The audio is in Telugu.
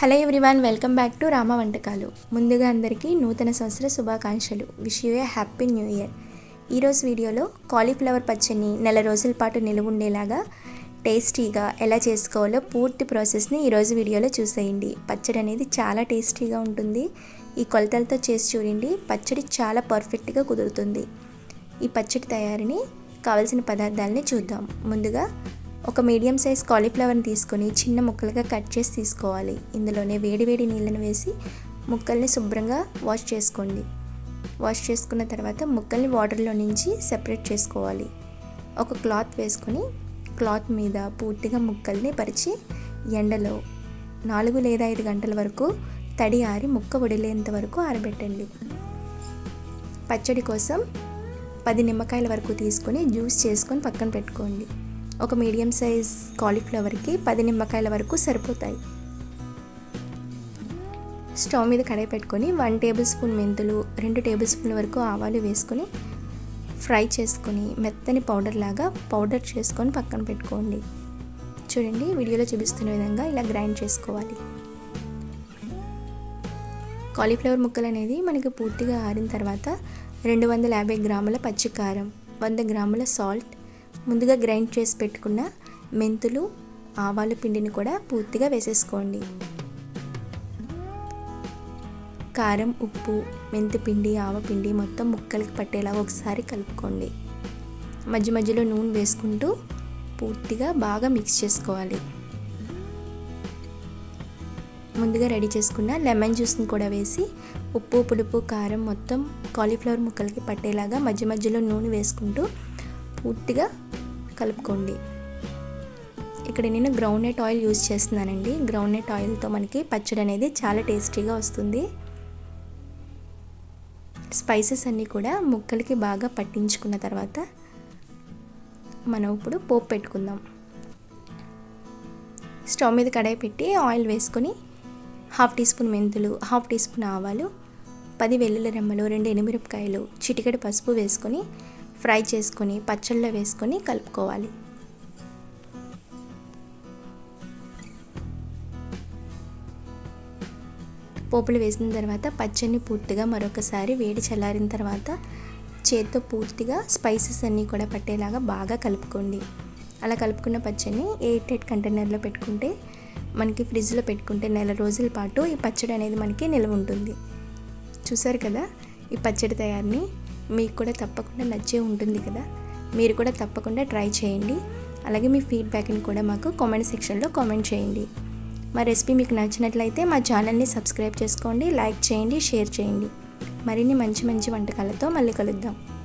Hello everyone welcome back to Rama వంటకాలు. ముందుగా అందరికీ నూతన సంవత్సర శుభాకాంక్షలు. Wish you a happy new year. ఈరోజు వీడియోలో కాలీఫ్లవర్ పచ్చడిని నెల రోజుల పాటు నిలువుండేలాగా టేస్టీగా ఎలా చేసుకోవాలో పూర్తి ప్రాసెస్ని ఈరోజు వీడియోలో చూసేయండి. పచ్చడి అనేది చాలా టేస్టీగా ఉంటుంది. ఈ కొలతలతో చేసి చూడండి పచ్చడి చాలా పర్ఫెక్ట్గా కుదురుతుంది. ఈ పచ్చడి తయారీని కావలసిన పదార్థాలని చూద్దాం. ముందుగా ఒక మీడియం సైజ్ కాలీఫ్లవర్ని తీసుకొని చిన్న ముక్కలుగా కట్ చేసి తీసుకోవాలి. ఇందులోనే వేడివేడి నీళ్ళని వేసి ముక్కల్ని శుభ్రంగా వాష్ చేసుకోండి. వాష్ చేసుకున్న తర్వాత ముక్కల్ని వాటర్లో నుంచి సెపరేట్ చేసుకోవాలి. ఒక క్లాత్ వేసుకొని క్లాత్ మీద పూర్తిగా ముక్కల్ని పరిచి ఎండలో నాలుగు లేదా ఐదు గంటల వరకు తడి ఆరి ముక్క వడిలేంత వరకు ఆరబెట్టండి. పచ్చడి కోసం పది నిమ్మకాయల వరకు తీసుకొని జ్యూస్ చేసుకొని పక్కన పెట్టుకోండి. ఒక మీడియం సైజ్ కాలీఫ్లవర్కి పది నిమ్మకాయల వరకు సరిపోతాయి. స్టవ్ మీద కడాయి పెట్టుకొని వన్ టేబుల్ స్పూన్ మెంతులు రెండు టేబుల్ స్పూన్ల వరకు ఆవాలు వేసుకొని ఫ్రై చేసుకొని మెత్తని పౌడర్ లాగా పౌడర్ చేసుకొని పక్కన పెట్టుకోండి. చూడండి వీడియోలో చూపిస్తున్న విధంగా ఇలా గ్రైండ్ చేసుకోవాలి. కాలీఫ్లవర్ ముక్కలు అనేది మనకి పూర్తిగా ఆరిన తర్వాత రెండు వందల యాభై గ్రాముల పచ్చికారం వంద గ్రాముల సాల్ట్ ముందుగా గ్రైండ్ చేసి పెట్టుకున్న మెంతులు ఆవాల పిండిని కూడా పూర్తిగా వేసేసుకోండి. కారం ఉప్పు మెంతి పిండి ఆవపిండి మొత్తం ముక్కలకి పట్టేలా ఒకసారి కలుపుకోండి. మధ్య మధ్యలో నూనె వేసుకుంటూ పూర్తిగా బాగా మిక్స్ చేసుకోవాలి. ముందుగా రెడీ చేసుకున్న లెమన్ జ్యూస్ని కూడా వేసి ఉప్పు పులుపు కారం మొత్తం కాలీఫ్లవర్ ముక్కలకి పట్టేలాగా మధ్య మధ్యలో నూనె వేసుకుంటూ పూర్తిగా కలుపుకోండి. ఇక్కడ నేను గ్రౌండ్నట్ ఆయిల్ యూజ్ చేస్తున్నానండి. గ్రౌండ్నట్ ఆయిల్తో మనకి పచ్చడి అనేది చాలా టేస్టీగా వస్తుంది. స్పైసెస్ అన్నీ కూడా ముక్కలకి బాగా పట్టించుకున్న తర్వాత మనం ఇప్పుడు పోపు పెట్టుకుందాం. స్టవ్ మీద కడాయి పెట్టి ఆయిల్ వేసుకొని హాఫ్ టీ స్పూన్ మెంతులు హాఫ్ టీ స్పూన్ ఆవాలు పది వెల్లుల్లి రెమ్మలు రెండు ఎనిమిరపకాయలు చిటికెడు పసుపు వేసుకొని ఫ్రై చేసుకొని పచ్చళ్ళలో వేసుకొని కలుపుకోవాలి. పోపులు వేసిన తర్వాత పచ్చడిని పూర్తిగా మరొకసారి వేడి చల్లారిన తర్వాత చేత్తో పూర్తిగా స్పైసెస్ అన్నీ కూడా పట్టేలాగా బాగా కలుపుకోండి. అలా కలుపుకున్న పచ్చడిని ఎయిట్ ఎయిట్ కంటైనర్లో పెట్టుకుంటే మనకి ఫ్రిడ్జ్లో పెట్టుకుంటే నెల రోజుల పాటు ఈ పచ్చడి అనేది మనకి నిల్వ ఉంటుంది. చూసారు కదా? ఈ పచ్చడి తయారీని మీకు కూడా తప్పకుండా నచ్చే ఉంటుంది కదా. మీరు కూడా తప్పకుండా ట్రై చేయండి. అలాగే మీ ఫీడ్బ్యాక్ని కూడా మాకు కామెంట్ సెక్షన్లో కామెంట్ చేయండి. మా రెసిపీ మీకు నచ్చినట్లయితే మా ఛానల్ని సబ్స్క్రైబ్ చేసుకోండి లైక్ చేయండి షేర్ చేయండి. మరిన్ని మంచి మంచి వంటకాలతో మళ్ళీ కలుద్దాం.